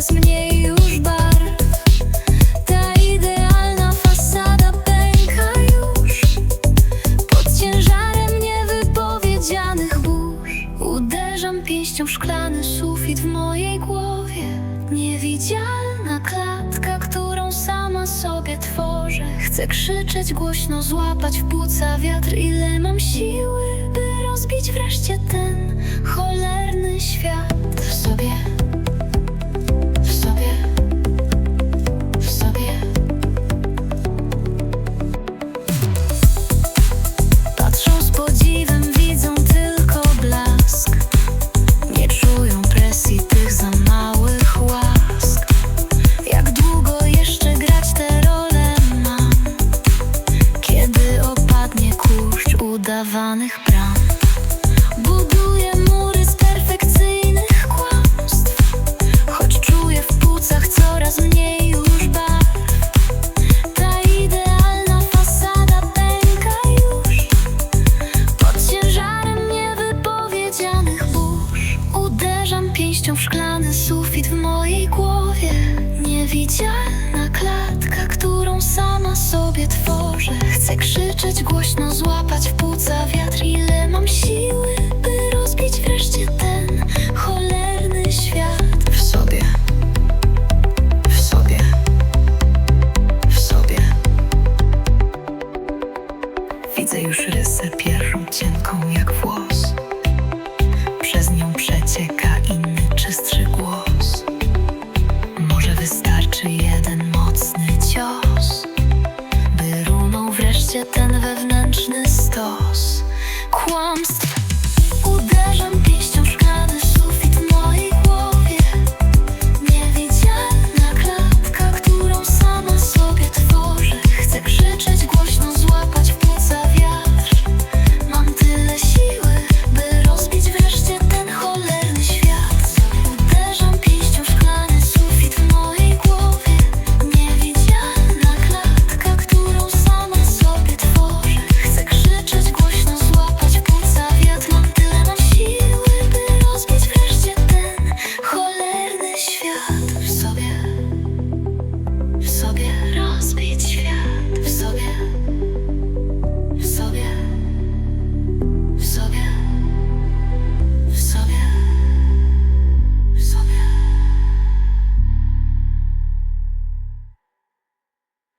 coraz mniej już barw Ta idealna fasada pęka już. Pod ciężarem niewypowiedzianych burz. Uderzam pięścią w szklany sufit w mojej głowie. Niewidzialna klatka, którą sama sobie tworzę. Chcę krzyczeć głośno, złapać w płuca wiatr. Ile mam siły, by rozbić wreszcie ten cholerny świat bram. Buduję mury z perfekcyjnych kłamstw Choć czuję w płucach coraz mniej już barw. Ta idealna fasada pęka już pod ciężarem niewypowiedzianych burz. Uderzam pięścią w szklany sufit w mojej głowie. Niewidzialna klatka, którą sama sobie tworzę. Chcę krzyczeć głośno, złapać w Wystarczy jeden mocny cios By runął wreszcie ten wewnętrzny